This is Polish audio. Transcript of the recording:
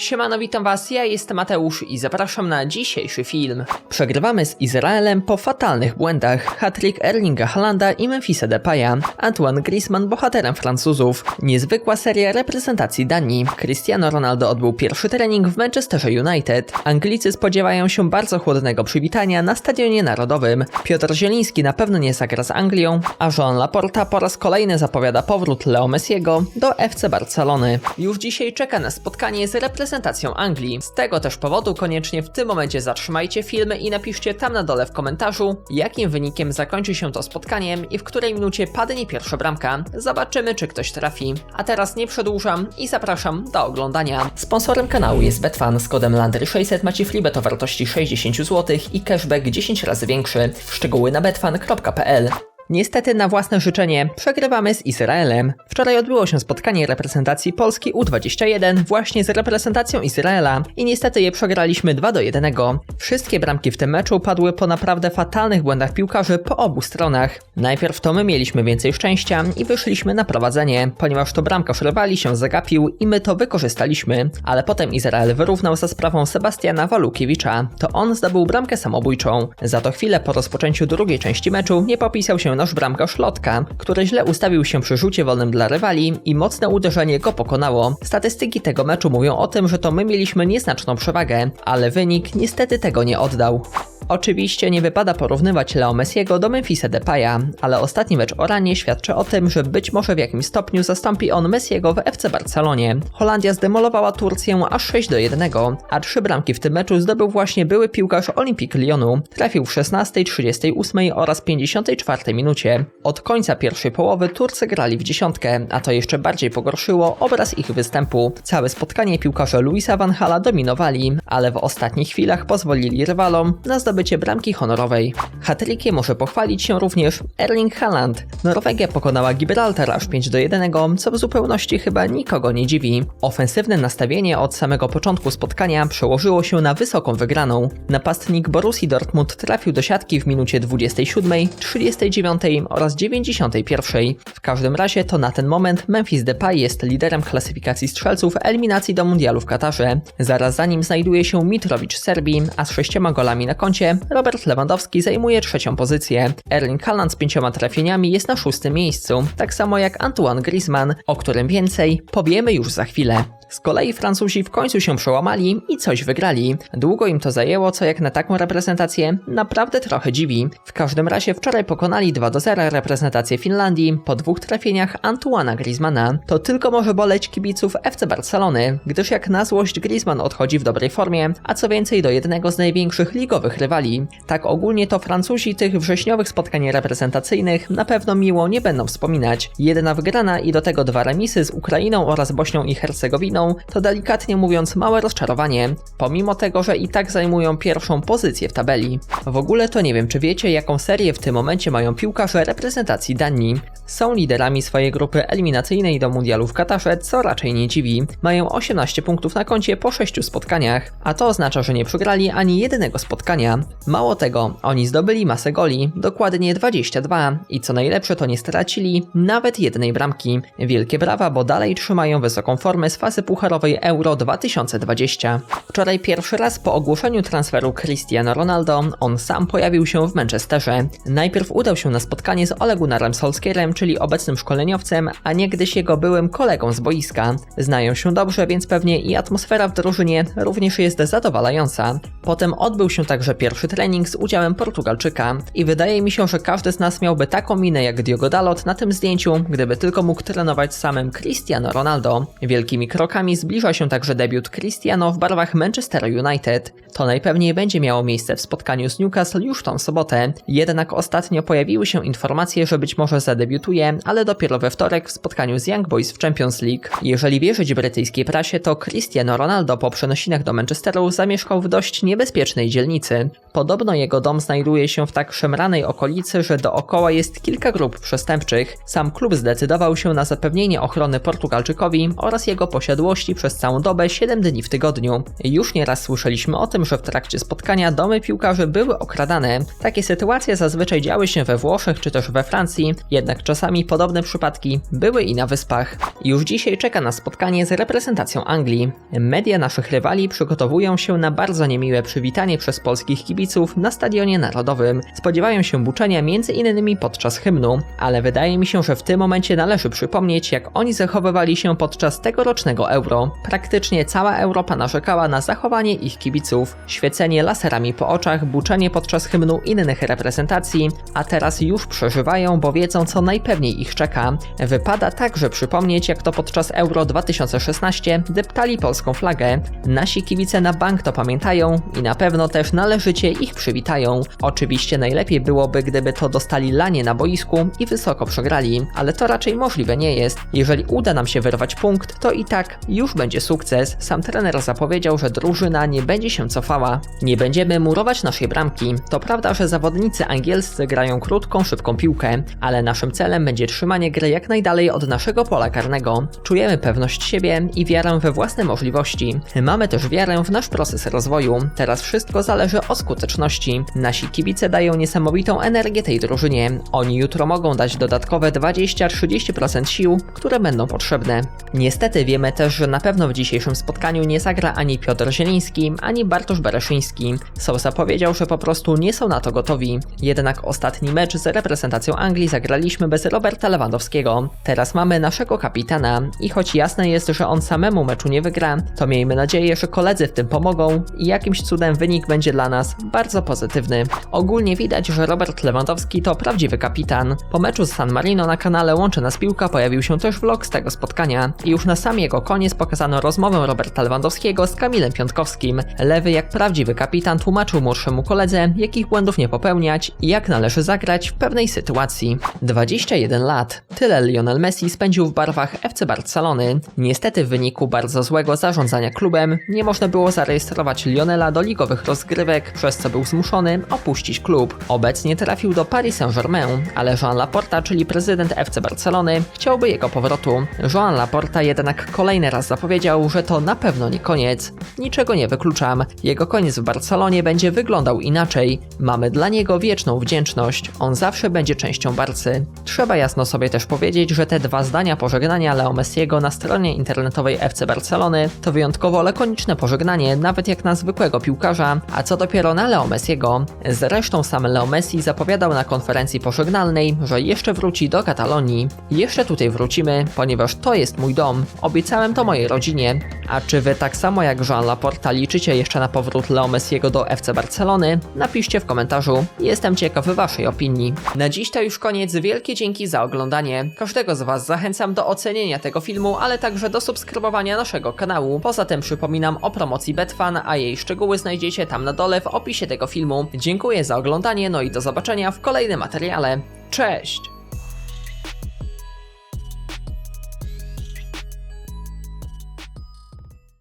Siemano, witam was, ja jestem Mateusz i zapraszam na dzisiejszy film. Przegrywamy z Izraelem po fatalnych błędach. Hattrick Erlinga Halanda i Memphisa Depaya. Antoine Griezmann bohaterem Francuzów. Niezwykła seria reprezentacji Danii. Cristiano Ronaldo odbył pierwszy trening w Manchesterze United. Anglicy spodziewają się bardzo chłodnego przywitania na Stadionie Narodowym. Piotr Zieliński na pewno nie zagra z Anglią, a Joan Laporta po raz kolejny zapowiada powrót Leo Messiego do FC Barcelony. Już dzisiaj czeka na spotkanie z reprezentacją Anglii. Z tego też powodu koniecznie w tym momencie zatrzymajcie film i napiszcie tam na dole w komentarzu, jakim wynikiem zakończy się to spotkanie i w której minucie padnie pierwsza bramka. Zobaczymy, czy ktoś trafi. A teraz nie przedłużam i zapraszam do oglądania. Sponsorem kanału jest Betfan z kodem Landry600 macie freebet o wartości 60 zł i cashback 10 razy większy. Szczegóły na betfan.pl Niestety na własne życzenie przegrywamy z Izraelem. Wczoraj odbyło się spotkanie reprezentacji Polski U21 właśnie z reprezentacją Izraela i niestety je przegraliśmy 2 do 1. Wszystkie bramki w tym meczu padły po naprawdę fatalnych błędach piłkarzy po obu stronach. Najpierw to my mieliśmy więcej szczęścia i wyszliśmy na prowadzenie, ponieważ to bramkarz rywali się zagapił i my to wykorzystaliśmy, ale potem Izrael wyrównał za sprawą Sebastiana Walukiewicza. To on zdobył bramkę samobójczą. Za to chwilę po rozpoczęciu drugiej części meczu nie popisał się nasz bramkarz Lotka, który źle ustawił się przy rzucie wolnym dla rywali i mocne uderzenie go pokonało. Statystyki tego meczu mówią o tym, że to my mieliśmy nieznaczną przewagę, ale wynik niestety tego nie oddał. Oczywiście nie wypada porównywać Leo Messiego do Memphisa Depaya, ale ostatni mecz o ranie świadczy o tym, że być może w jakimś stopniu zastąpi on Messiego w FC Barcelonie. Holandia zdemolowała Turcję aż 6 do 1, a trzy bramki w tym meczu zdobył właśnie były piłkarz Olympique Lyonu. Trafił w 16, 38 oraz 54 minucie. Od końca pierwszej połowy Turcy grali w dziesiątkę, a to jeszcze bardziej pogorszyło obraz ich występu. Całe spotkanie piłkarze Luisa Van Hala dominowali, ale w ostatnich chwilach pozwolili rywalom na zdobycie bramki honorowej. Hatrykiem może pochwalić się również Erling Haaland. Norwegia pokonała Gibraltar aż 5 do 1, co w zupełności chyba nikogo nie dziwi. Ofensywne nastawienie od samego początku spotkania przełożyło się na wysoką wygraną. Napastnik Borussii Dortmund trafił do siatki w minucie 27, 39 oraz 91. W każdym razie to na ten moment Memphis Depay jest liderem klasyfikacji strzelców eliminacji do mundialu w Katarze. Zaraz za nim znajduje się Mitrowicz Serbii, a z sześcioma golami na koncie Robert Lewandowski zajmuje trzecią pozycję. Erling Haaland z pięcioma trafieniami jest na szóstym miejscu, tak samo jak Antoine Griezmann, o którym więcej powiemy już za chwilę. Z kolei Francuzi w końcu się przełamali i coś wygrali. Długo im to zajęło, co jak na taką reprezentację naprawdę trochę dziwi. W każdym razie wczoraj pokonali 2 do 0 reprezentację Finlandii po dwóch trafieniach Antoana Griezmana. To tylko może boleć kibiców FC Barcelony, gdyż jak na złość Griezmann odchodzi w dobrej formie, a co więcej do jednego z największych ligowych rywali. Tak ogólnie to Francuzi tych wrześniowych spotkań reprezentacyjnych na pewno miło nie będą wspominać. Jedna wygrana i do tego dwa remisy z Ukrainą oraz Bośnią i Hercegowiną to delikatnie mówiąc małe rozczarowanie, pomimo tego, że i tak zajmują pierwszą pozycję w tabeli. W ogóle to nie wiem, czy wiecie, jaką serię w tym momencie mają piłkarze reprezentacji Danii. Są liderami swojej grupy eliminacyjnej do mundialu w Katarze, co raczej nie dziwi. Mają 18 punktów na koncie po 6 spotkaniach, a to oznacza, że nie przegrali ani jednego spotkania. Mało tego, oni zdobyli masę goli, dokładnie 22 i co najlepsze to nie stracili nawet jednej bramki. Wielkie brawa, bo dalej trzymają wysoką formę z fazy pucharowej Euro 2020. Wczoraj pierwszy raz po ogłoszeniu transferu Cristiano Ronaldo, on sam pojawił się w Manchesterze. Najpierw udał się na spotkanie z Ole Gunnarem Solskierem, czyli obecnym szkoleniowcem, a niegdyś jego byłym kolegą z boiska. Znają się dobrze, więc pewnie i atmosfera w drużynie również jest zadowalająca. Potem odbył się także pierwszy trening z udziałem Portugalczyka i wydaje mi się, że każdy z nas miałby taką minę jak Diogo Dalot na tym zdjęciu, gdyby tylko mógł trenować samym Cristiano Ronaldo. Wielkimi krokami zbliża się także debiut Cristiano w barwach Manchester United. To najpewniej będzie miało miejsce w spotkaniu z Newcastle już tą sobotę, jednak ostatnio pojawiły się informacje, że być może zadebiutuje, ale dopiero we wtorek w spotkaniu z Young Boys w Champions League. Jeżeli wierzyć brytyjskiej prasie, to Cristiano Ronaldo po przenosinach do Manchesteru zamieszkał w dość niebezpiecznej dzielnicy. Podobno jego dom znajduje się w tak szemranej okolicy, że dookoła jest kilka grup przestępczych. Sam klub zdecydował się na zapewnienie ochrony Portugalczykowi oraz jego posiadłości przez całą dobę 7 dni w tygodniu. Już nieraz słyszeliśmy o tym, że w trakcie spotkania domy piłkarzy były okradane. Takie sytuacje zazwyczaj działy się we Włoszech czy też we Francji, jednak czasami podobne przypadki były i na wyspach. Już dzisiaj czeka nas spotkanie z reprezentacją Anglii. Media naszych rywali przygotowują się na bardzo niemiłe przywitanie przez polskich kibiców na stadionie narodowym. Spodziewają się buczenia między innymi podczas hymnu, ale wydaje mi się, że w tym momencie należy przypomnieć, jak oni zachowywali się podczas tegorocznego euro. Praktycznie cała Europa narzekała na zachowanie ich kibiców, świecenie laserami po oczach, buczenie podczas hymnu innych reprezentacji, a teraz już przeżywają, bo wiedzą co najpewniej ich czeka. Wypada także przypomnieć, jak to podczas Euro 2016 deptali polską flagę. Nasi kibice na bank to pamiętają i na pewno też należycie ich przywitają. Oczywiście najlepiej byłoby, gdyby to dostali lanie na boisku i wysoko przegrali, ale to raczej możliwe nie jest. Jeżeli uda nam się wyrwać punkt, to i tak już będzie sukces. Sam trener zapowiedział, że drużyna nie będzie się cofała. Nie będziemy murować naszej bramki. To prawda, że zawodnicy angielscy grają krótką, szybką piłkę, ale naszym celem będzie trzymanie gry jak najdalej od naszego pola karnego. Czujemy pewność siebie i wiarę we własne możliwości. Mamy też wiarę w nasz proces rozwoju. Teraz wszystko zależy od skuteczności. Nasi kibice dają niesamowitą energię tej drużynie. Oni jutro mogą dać dodatkowe 20-30% sił, które będą potrzebne. Niestety wiemy też, że na pewno w dzisiejszym spotkaniu nie zagra ani Piotr Zieliński, ani Bartosz Bereszyński. Sosa powiedział, że po prostu nie są na to gotowi. Jednak ostatni mecz z reprezentacją Anglii zagraliśmy bez Roberta Lewandowskiego. Teraz mamy naszego kapitana i choć jasne jest, że on samemu meczu nie wygra, to miejmy nadzieję, że koledzy w tym pomogą i jakimś cudem wynik będzie dla nas bardzo pozytywny. Ogólnie widać, że Robert Lewandowski to prawdziwy kapitan. Po meczu z San Marino na kanale Łączy Nas Piłka pojawił się też vlog z tego spotkania i już na sam jego koniec pokazano rozmowę Roberta Lewandowskiego z Kamilem Piątkowskim. Lewy jak prawdziwy kapitan tłumaczył młodszemu koledze, jakich błędów nie popełniać i jak należy zagrać w pewnej sytuacji. 21 lat. Tyle Lionel Messi spędził w barwach FC Barcelony. Niestety w wyniku bardzo złego zarządzania klubem nie można było zarejestrować Lionela do ligowych rozgrywek, przez co był zmuszony opuścić klub. Obecnie trafił do Paris Saint-Germain, ale Joan Laporta, czyli prezydent FC Barcelony, chciałby jego powrotu. Joan Laporta jednak kolejny raz zapowiedział, że to na pewno nie koniec. Niczego nie wykluczam. Jego koniec w Barcelonie będzie wyglądał inaczej. Mamy dla niego wieczną wdzięczność. On zawsze będzie częścią Barcy. Trzeba jasno sobie też powiedzieć, że te dwa zdania pożegnania Leo Messiego na stronie internetowej FC Barcelony to wyjątkowo lakoniczne pożegnanie, nawet jak na zwykłego piłkarza, a co dopiero na Leo Messiego. Zresztą sam Leo Messi zapowiadał na konferencji pożegnalnej, że jeszcze wróci do Katalonii. Jeszcze tutaj wrócimy, ponieważ to jest mój dom. Obiecałem to mojej rodzinie. A czy wy tak samo jak Jean Laporta liczycie jeszcze na powrót Leo Messiego do FC Barcelony? Napiszcie w komentarzu. Jestem ciekawy waszej opinii. Na dziś to już koniec. Wielkie dzięki za oglądanie. Każdego z was zachęcam do ocenienia tego filmu, ale także do subskrybowania naszego kanału. Poza tym przypominam o promocji Betfan, a jej szczegóły znajdziecie tam na dole w opisie tego filmu. Dziękuję za oglądanie, no i do zobaczenia w kolejnym materiale. Cześć!